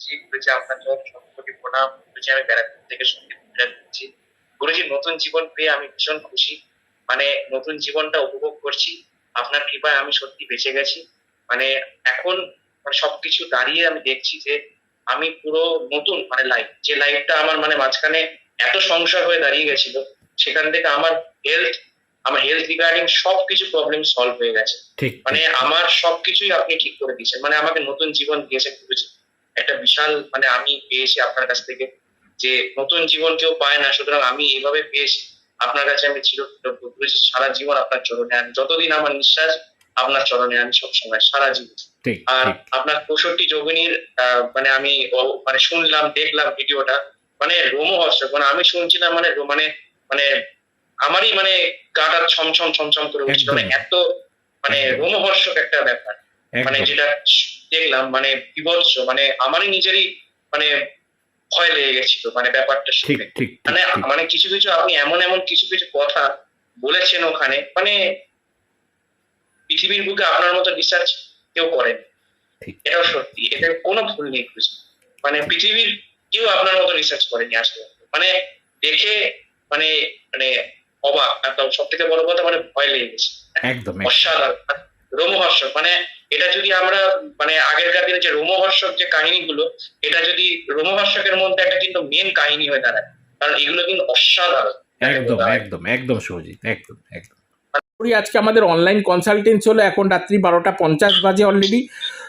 গুরুজি গুরুজি আপনার জন্য প্রণাম। গুরুজি আমি ব্যারাকপুর থেকে সংগীত করছি গুরুজি নতুন জীবন পেয়ে আমি ভীষণ খুশি। মানে নতুন জীবনটা উপভোগ করছি। আপনার কৃপায় আমি সত্যি বেঁচে গেছি। মানে এখন মানে সবকিছু দাঁড়িয়ে আমি দেখছি যে আমি পুরো নতুন মানে লাইফ যে লাইফটা আমার মানে মাঝখানে এত সংশয় হয়ে দাঁড়িয়ে গেছিল সেখান থেকে আমার হেলথ আমার হেলথ রিগার্ডিং সবকিছু প্রবলেম সলভ হয়ে গেছে। মানে আমার সবকিছুই আপনি ঠিক করে দিয়েছেন। মানে আমাকে নতুন জীবন দিয়েছেন গুরুজি একটা বিশাল মানে আমি পেয়েছি আপনার কাছ থেকে যে নতুন জীবন কেউ পায় না সুতরাং আমি এইভাবে পেয়েছি। আপনার কাছে আমি চির কৃতজ্ঞ গুরুজি সারা জীবন আপনার চরণে। আমি যতদিন আমার নিঃশ্বাস আপনার চরণে আমি সবসময় সারা জীবন। আর আপনার পঁয়ষট্টি যোগিনীর মানে আমি মানে শুনলাম দেখলাম ভিডিওটা মানে রোমহর্ষক মানে আমি শুনছিলাম মানে মানে মানে আমারই মানে গাটা ছমছম ছমছম করে উঠছিল। মানে এত মানে রোমহর্ষক একটা ব্যাপার। মানে যেটা দেখলাম মানে বিভৎস মানে আমারই নিজেরই মানে ভয় লেগে গেছিল মানে ব্যাপারটা শুনে। মানে মানে কিছু কিছু আপনি এমন এমন কিছু কিছু কথা বলেছেন ওখানে মানে পৃথিবীর বুকে আপনার মতো রিসার্চ কেউ করেন। এটাও সত্যি এটা কোনো ভুল নেই মানে পৃথিবীর কেউ আপনার মতো রিসার্চ করেনি আসলে মানে দেখে মানে মানে অবাক। একদম সব থেকে বড় কথা মানে ভয় লেগে গেছে। একদম একদম। অসাধারণ। রোমহর্ষক মানে এটা যদি আমরা মানে আগেরকার দিনে যে রোমহর্ষক যে কাহিনীগুলো এটা যদি রোমহর্ষকের মধ্যে একটা কিন্তু মেন কাহিনী হয়ে দাঁড়ায় কারণ এগুলো কিন্তু অসাধারণ। একদম একদম একদম শুভজিৎ একদম একদম। আজকে আমাদের অনলাইন কনসালটেন্সি হলো এখন রাত্রি বারোটা পঞ্চাশ বাজে অলরেডি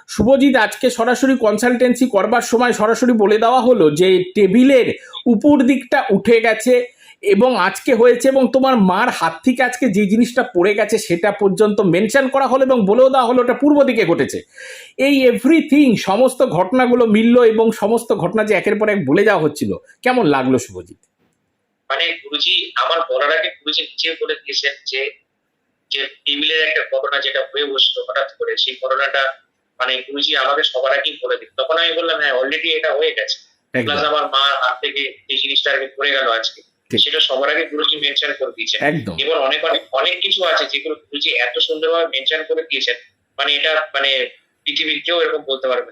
শুভজিৎ আজকে সরাসরি কনসালটেন্সি করবার সময় সরাসরি বলে দেওয়া হলো যে টেবিলের উপর দিকটা উঠে গেছে। এবং আজকে হয়েছে এবং তোমার মার হাত থেকে আজকে যে জিনিসটা পড়ে গেছে সেটা পর্যন্ত মেনশন করা হলো এবং বলেও দেওয়া হলো ওটা পূর্ব দিকে ঘটেছে। এই এভরিথিং সমস্ত ঘটনাগুলো মিললো এবং সমস্ত ঘটনা যে একের পর এক বলে যাওয়া হচ্ছিল কেমন লাগল শুভজিৎ? মানে গুরুজি আমার বলার আগে গুরুজি নিজে বলে দিয়েছেন যে যে টেবিলের একটা ঘটনা যেটা হয়ে বসল হঠাৎ করে সেই ঘটনাটা মানে গুরুজি আমাকে সবার আগেই বলে দিন তখন আমি বললাম হ্যাঁ অলরেডি এটা হয়ে গেছে। প্লাস আমার মা হাত থেকে যে জিনিসটা আর কি পড়ে গেল আজকে। সেটা সবার আগে গুরুজি মেনশন করে দিয়েছেন। এবার অনেক অনেক অনেক কিছু আছে যেগুলো গুরুজি এত সুন্দরভাবে মেনশন করে দিয়েছেন। মানে এটা মানে পৃথিবীর কেউ এরকম বলতে পারবে না।